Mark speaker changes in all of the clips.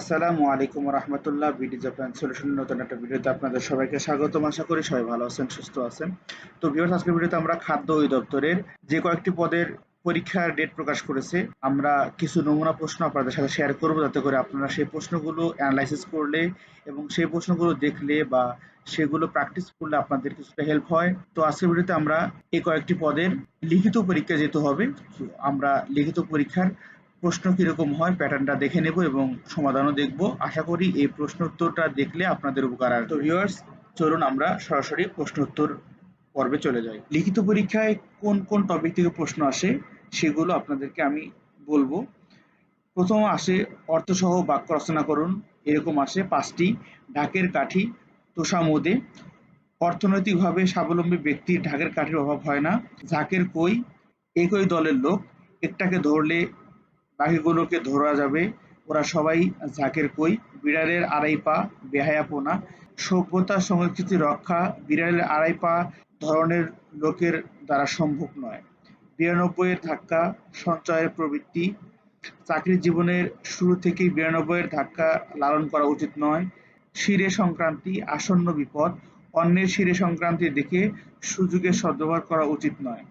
Speaker 1: আসসালামু আলাইকুম রহমতুল্লাহ, BD Japan solution নতুন একটা ভিডিওতে আপনাদের সবাইকে স্বাগতম। আশা করি সবাই ভালো আছেন, সুস্থ আছেন। তো ভিউয়ার্স আজকের ভিডিওতে আমরা খাদ্য অধিদপ্তরের যে কয়েকটি পদের পরীক্ষার ডেট প্রকাশ করেছে, আমরা কিছু নমুনা প্রশ্ন আপনাদের সাথে শেয়ার করব, যাতে করে আপনারা সেই প্রশ্নগুলো অ্যানালাইসিস করলে এবং সেই প্রশ্নগুলো দেখলে বা সেগুলো প্র্যাকটিস করলে আপনাদের কিছুটা হেল্প হয়। তো আজকের ভিডিওতে আমরা এই কয়েকটি পদের লিখিত পরীক্ষা যেতে হবে আমরা লিখিত পরীক্ষার প্রশ্ন কীরকম হয় প্যাটার্নটা দেখে নেব এবং সমাধানও দেখব। আশা করি এই প্রশ্ন উত্তরটা দেখলে আপনাদের উপকার আসবে। তো ভিউয়ার্স চলুন আমরা সরাসরি প্রশ্ন উত্তর পর্বে চলে যাই। লিখিত পরীক্ষায় কোন কোন টপিক থেকে প্রশ্ন আসে সেগুলো আপনাদেরকে আমি বলব। প্রথম আসে অর্থসহ বাক্য রচনা করুন। এরকম আসে পাঁচটি। ঢাকের কাঠি তোষামোদে অর্থনৈতিকভাবে স্বাবলম্বী ব্যক্তির ঢাকের কাঠির অভাব হয় না। ঝাঁকের কই, একই দলের লোক। একটাকে ধরলে বাকিগুলোকে ধরা যাবে। ওরা সবাই ঝাঁকের কই। বিড়ালের আড়াই পা বেহায়াপনা সভ্যতা, সংস্কৃতি রক্ষা বিড়ালের আড়াই পা ধরনের লোকের দ্বারা সম্ভব নয়। বিরানব্বইয়ের ধাক্কা, সঞ্চয়ের প্রবৃত্তি। চাকরির জীবনের শুরু থেকেই বিরানব্বইয়ের ধাক্কা লালন করা উচিত নয়। শিরে সংক্রান্তি, আসন্ন বিপদ, অন্যের শিরে সংক্রান্তি দেখে সুযোগের সদ্ব্যবহার করা উচিত নয়।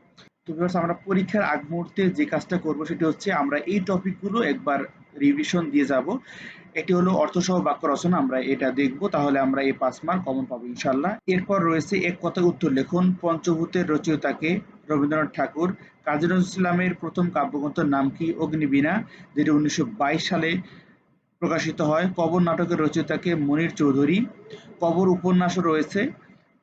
Speaker 1: তো ভিউয়ার্স আমরা পরীক্ষার আগ মুহূর্তে যে কাজটা করব সেটি হচ্ছে আমরা এই টপিকগুলো একবার রিভিশন দিয়ে যাব। এটি হলো অর্থসহ বাক্য রচনা, আমরা এটা দেখব। তাহলে আমরা এই পাঁচ মার্ক কমন পাবো ইনশাল্লাহ এরপর রয়েছে এক কথায় উত্তর লিখুন। পঞ্চভূতের রচয়িতাকে রবীন্দ্রনাথ ঠাকুর। কাজী নজরুল ইসলামের প্রথম কাব্যগ্রন্থের নাম কি? অগ্নিবীণা, যেটি উনিশশো বাইশ সালে প্রকাশিত হয়। কবর নাটকের রচয়িতাকে মনির চৌধুরী। কবর উপন্যাসও রয়েছে।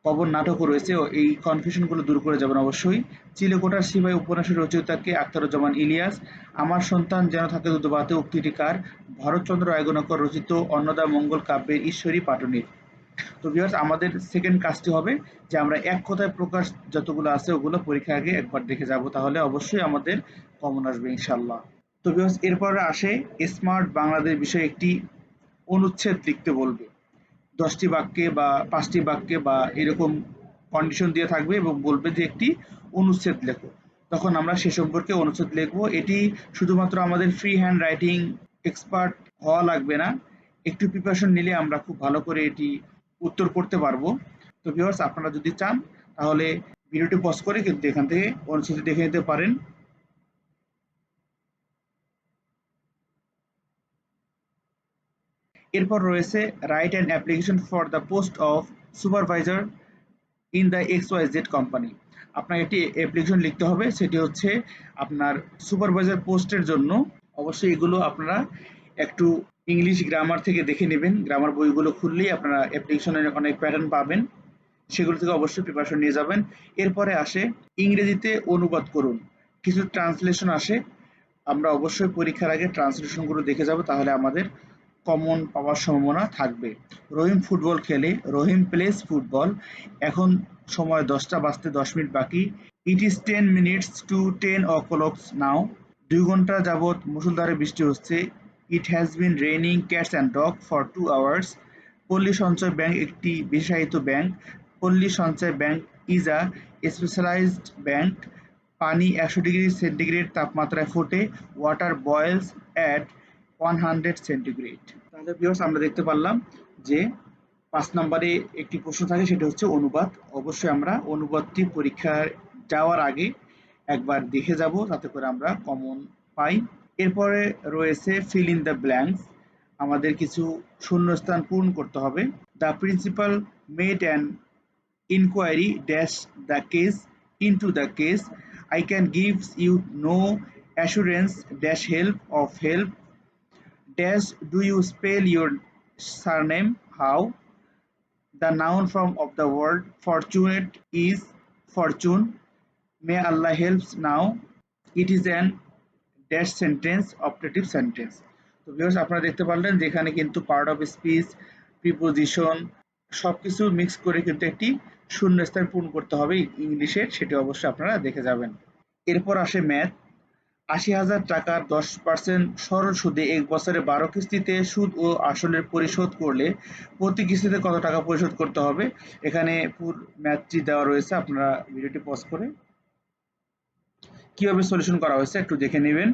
Speaker 1: কবর নাটকও রয়েছে এই কনফিউশনগুলো দূর করে যাবেন অবশ্যই। চিলেকোটার সিপাহী উপন্যাসের রচয়িতাকে আখতারুজ্জামান ইলিয়াস। আমার সন্তান যেন থাকে দুধবাতে, উক্তিটি কার? ভরতচন্দ্র রায়গণকর রচিত অন্নদা মঙ্গল কাব্যের ঈশ্বরী পাটনির। তো ভিউয়ার্স আমাদের সেকেন্ড কাজটি হবে যে আমরা এক কথায় প্রকাশ যতগুলো আছে ওগুলো পরীক্ষা আগে একবার দেখে যাব। তাহলে অবশ্যই আমাদের কমন আসবে ইনশাল্লাহ তো ভিউয়ার্স এরপরে আসে স্মার্ট বাংলাদেশ বিষয়ে একটি অনুচ্ছেদ লিখতে বলবে। দশটি বাক্যে বা পাঁচটি বাক্যে বা এরকম কন্ডিশন দিয়ে থাকবে এবং বলবে যে একটি অনুচ্ছেদ লেখো। তখন আমরা সে সম্পর্কে অনুচ্ছেদ লিখব। এটি শুধুমাত্র আমাদের ফ্রি হ্যান্ড রাইটিং এক্সপার্ট হওয়া লাগবে না। একটু প্রিপারেশন নিলে আমরা খুব ভালো করে এটি উত্তর করতে পারব। তো ভিউয়ার্স আপনারা যদি চান, তাহলে ভিডিওটি পজ করে কিন্তু এখান থেকে অনুচ্ছেদটি দেখে নিতে পারেন। এরপর রয়েছে right and application for the post of supervisor in the X Y Z company আপনার একটি অ্যাপ্লিকেশন লিখতে হবে, সেটি হচ্ছে আপনার সুপারভাইজার পোস্টের জন্য। অবশ্যই এগুলো আপনারা একটু ইংলিশ গ্রামার থেকে দেখে নেবেন। গ্রামার বইগুলো খুললেই আপনারা অ্যাপ্লিকেশনের অনেক প্যাটার্ন পাবেন। সেগুলো থেকে অবশ্যই প্রিপারেশন নিয়ে যাবেন। এরপরে আসে ইংরেজিতে অনুবাদ করুন। কিছু ট্রান্সলেশন আসে। আমরা অবশ্যই পরীক্ষার আগে ট্রান্সলেশনগুলো দেখে যাব, তাহলে আমাদের কমন পাওয়ার সম্ভাবনা থাকবে। রহিম ফুটবল খেলে, রহিম প্লেস ফুটবল এখন সময় দশটা বাজতে দশ মিনিট বাকি। It is ten minutes to ten o'clocks now দুই ঘণ্টা যাবৎ মুসুলধারে বৃষ্টি হচ্ছে। It has been raining cats and dog for two hours Palli Sanchay bank একটি বিশেষায়িত bank. Palli Sanchay bank is a specialized bank পানি একশো ডিগ্রি সেন্টিগ্রেড তাপমাত্রায় ফোটে। Water boils at one hundred centigrade তাহলে ভিউয়ার্স আমরা দেখতে পারলাম যে পাঁচ নম্বরে একটি প্রশ্ন থাকে, সেটা হচ্ছে অনুবাদ। অবশ্যই আমরা অনুবাদটি পরীক্ষার যাওয়ার আগে একবার দেখে যাব, যাতে করে আমরা কমন পাই। এরপরে রয়েছে ফিল ইন দ্য ব্ল্যাঙ্কস আমাদের কিছু শূন্যস্থান পূরণ করতে হবে। The principal made an inquiry dash the case into the case I can gives you no assurance dash help of help dash do you spell your surname how the noun form of the word fortunate is fortune may allah helps now it is an dash sentence operative sentence তো viewers আপনারা দেখতে পারলেন যে এখানে কিন্তু part of speech preposition সবকিছু mix করে কিন্তু একটি শূন্যস্থান পূরণ করতে হবে ইংলিশের সেটি অবশ্যই আপনারা দেখে যাবেন এরপর আসে ম্যাথ আশি হাজার টাকার দশ পার্সেন্ট সরল সুদে এক বছরে বারো কিস্তিতে সুদ ও আসলের পরিশোধ করলে প্রতি কিস্তিতে কত টাকা পরিশোধ করতে হবে? এখানে পুর ম্যাথটি দেওয়া রয়েছে, আপনারা ভিডিওটি পজ করে কীভাবে সলিউশন করা হয়েছে একটু দেখে নেবেন।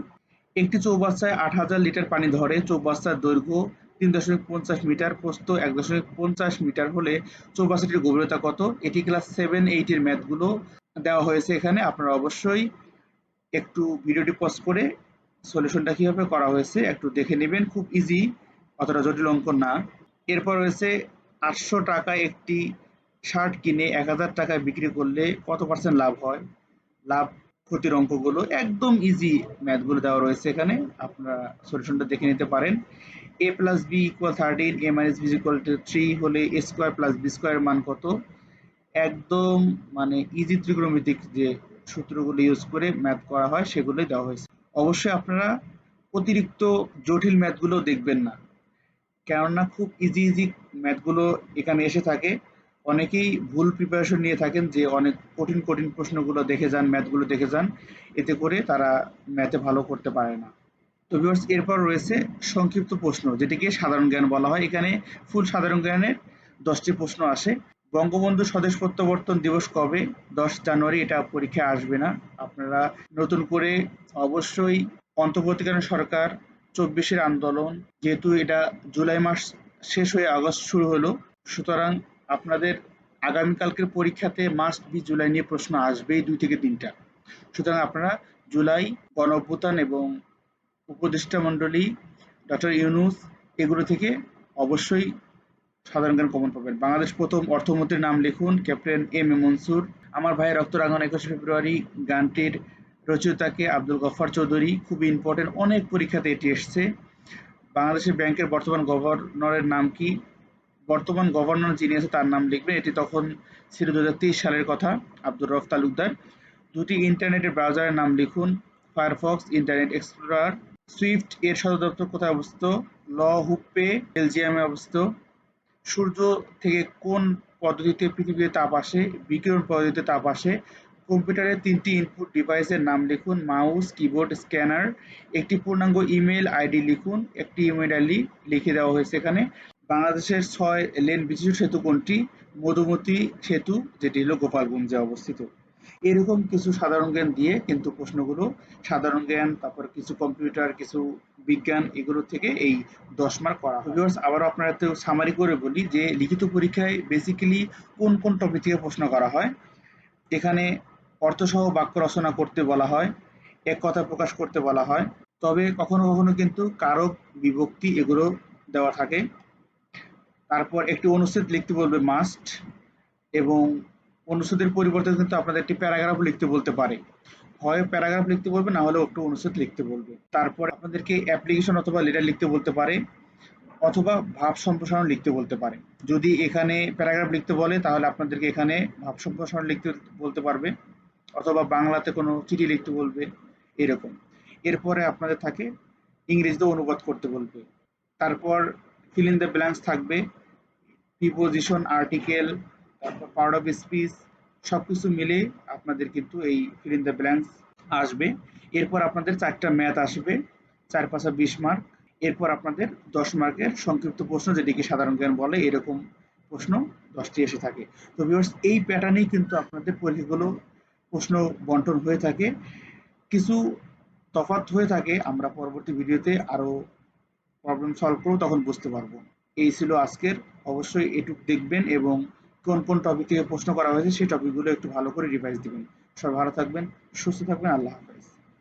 Speaker 1: একটি চৌবাচ্চায় আট হাজার লিটার পানি ধরে, চৌবাচ্চার দৈর্ঘ্য তিন দশমিক পঞ্চাশ মিটার, প্রস্থ এক দশমিক পঞ্চাশ মিটার হলে চৌবাচ্চাটির গভীরতা কত? এটি ক্লাস সেভেন এইটের ম্যাথগুলো দেওয়া হয়েছে এখানে, আপনারা অবশ্যই একটু ভিডিওটি পজ করে সলিউশনটা কীভাবে করা হয়েছে একটু দেখে নেবেন, খুব ইজি অতটা জটিল অঙ্ক না। এরপর রয়েছে আটশো টাকা একটি শার্ট কিনে এক হাজার টাকায় বিক্রি করলে কত পার্সেন্ট লাভ হয়? লাভ ক্ষতির অঙ্কগুলো একদম ইজি ম্যাথগুলো দেওয়া রয়েছে এখানে, আপনারা সলিউশনটা দেখে নিতে পারেন। A plus B equal thirteen A minus B equal to three হলে A square plus B square মান কত? একদম মানে ইজি ত্রিকোণমিতিক যে সূত্রগুলো ইউজ করে ম্যাথ করা হয়, সেগুলোই দেওয়া হয়েছে। অবশ্যই আপনারা অতিরিক্ত জটিল ম্যাথগুলো দেখবেন না। কেননা খুব ইজি ইজি ম্যাথগুলো এখানে এসে থাকে। অনেকেই ভুল প্রিপারেশন নিয়ে থাকেন যে অনেক কঠিন কঠিন প্রশ্নগুলো দেখে যান ম্যাথগুলো দেখে যান। এতে করে তারা ম্যাথে ভালো করতে পারে না। তো ভিউয়ার্স এরপর রয়েছে সংক্ষিপ্ত প্রশ্ন, যেটিকে সাধারণ জ্ঞান বলা হয়। এখানে ফুল সাধারণ জ্ঞানের দশটি প্রশ্ন আসে। বঙ্গবন্ধু স্বদেশ প্রত্যাবর্তন দিবস কবে? দশ জানুয়ারি এটা পরীক্ষায় আসবে না। আপনারা নতুন করে অবশ্যই অন্তর্বর্তীকালীন সরকার চব্বিশের আন্দোলন, যেহেতু এটা জুলাই মাস শেষ হয়ে আগস্ট শুরু হলো, সুতরাং আপনাদের আগামীকালকের পরীক্ষাতে মাস্ট বি জুলাই নিয়ে প্রশ্ন আসবেই দুই থেকে তিনটা। সুতরাং আপনারা জুলাই গণ এবং উপদেষ্টা মণ্ডলী, ডক্টর ইউনুস, এগুলো থেকে অবশ্যই সাধারণ জ্ঞান কমন পাবেন। বাংলাদেশ প্রথম অর্থমন্ত্রীর নাম লিখুন ক্যাপ্টেন এম এ মনসুর। আমার ভাইয়ের রক্ত রাঙানো একুশে ফেব্রুয়ারি, গানটির রচয়িতাকে আব্দুল গফার চৌধুরী, খুবই ইম্পর্টেন্ট অনেক পরীক্ষাতে এটি এসছে। বাংলাদেশের ব্যাংকের বর্তমান গভর্নরের নাম কি? বর্তমান গভর্নর যিনি আছে তার নাম লিখবেন এটি তখন ছিল দু সালের কথা, আব্দুর রফ তালুকদার। দুটি ইন্টারনেটের ব্রাউজারের নাম লিখুন, ফায়ারফক্স, ইন্টারনেট এক্সপ্লোরার। সুইফট এর সদর দপ্তর কোথায় অবস্থিত? ল হুপ্পে বেলজিয়ামে অবস্থিত। সূর্য থেকে কোন পদ্ধতিতে পৃথিবীতে তাপ আসে, বিকিরণ পদ্ধতিতে তাপ আসে, কম্পিউটারে তিনটি ইনপুট ডিভাইসের নাম লিখুন মাউস কিবোর্ড স্ক্যানার একটি পূর্ণাঙ্গ ইমেল আইডি লিখুন, একটি ইমেল আইডি লিখে দেওয়া হয়েছে এখানে। বাংলাদেশের ছয় লেন বিশিষ্ট সেতু কোনটি? মধুমতি সেতু, যেটি হলো গোপালগঞ্জে অবস্থিত। এরকম কিছু সাধারণ জ্ঞান দিয়ে কিন্তু প্রশ্নগুলো, সাধারণ জ্ঞান, তারপর কিছু কম্পিউটার, কিছু বিজ্ঞান, এগুলো থেকে এই দশ মার্ক করা। ভিউয়ার্স আবারও আপনারা তো সামারি করে বলি যে লিখিত পরীক্ষায় বেসিক্যালি কোন কোন টপিক থেকে প্রশ্ন করা হয়। এখানে অর্থসহ বাক্য রচনা করতে বলা হয়, এক কথা প্রকাশ করতে বলা হয়। তবে কখনো কখনো কিন্তু কারক, বিভক্তি এগুলো দেওয়া থাকে। তারপর একটি অনুচ্ছেদ লিখতে বলবে মাস্ট এবং অনুচ্ছেদের পরিবর্তে কিন্তু আপনাদের একটি প্যারাগ্রাফ লিখতে বলতে পারে। হয় প্যারাগ্রাফ লিখতে বলবে, না হলে একটু অনুচ্ছেদ লিখতে বলবে। তারপর আপনাদেরকে অ্যাপ্লিকেশন অথবা লেটার লিখতে বলতে পারে, অথবা ভাব সম্প্রসারণ লিখতে বলতে পারে। যদি এখানে প্যারাগ্রাফ লিখতে বলে, তাহলে আপনাদেরকে এখানে ভাব সম্প্রসারণ লিখতে বলতে পারবে, অথবা বাংলাতে কোনো চিঠি লিখতে বলবে, এরকম। এরপরে আপনাদের থাকে ইংরেজিতে অনুবাদ করতে বলবে। তারপর ফিল ইন দ্য ব্ল্যাঙ্কস থাকবে প্রিপোজিশন আর্টিকেল তারপর পার্ট অফ স্পিচ সব কিছু মিলে আপনাদের কিন্তু এই ফিল ইন দ্য ব্ল্যাঙ্কস আসবে। এরপর আপনাদের চারটা ম্যাথ আসবে, চার পাঁচা বিশ মার্ক এরপর আপনাদের দশ মার্কের সংক্ষিপ্ত প্রশ্ন, যেটিকে সাধারণ জ্ঞান বলে এরকম প্রশ্ন দশটি এসে থাকে। তো ভিউয়ার্স এই প্যাটার্নেই কিন্তু আপনাদের পরীক্ষাগুলো প্রশ্ন বন্টন হয়ে থাকে। কিছু তফাৎ হয়ে থাকে, আমরা পরবর্তী ভিডিওতে আরও প্রবলেম সলভ করব, তখন বুঝতে পারব। এই ছিল আজকের। অবশ্যই এটুক দেখবেন এবং কোন কোন টপিক থেকে প্রশ্ন করা হয়েছে, সেই টপিকগুলো একটু ভালো করে রিভাইজ দিবেন। সব ভালো থাকবেন, সুস্থ থাকবেন, আল্লাহ হাফেজ।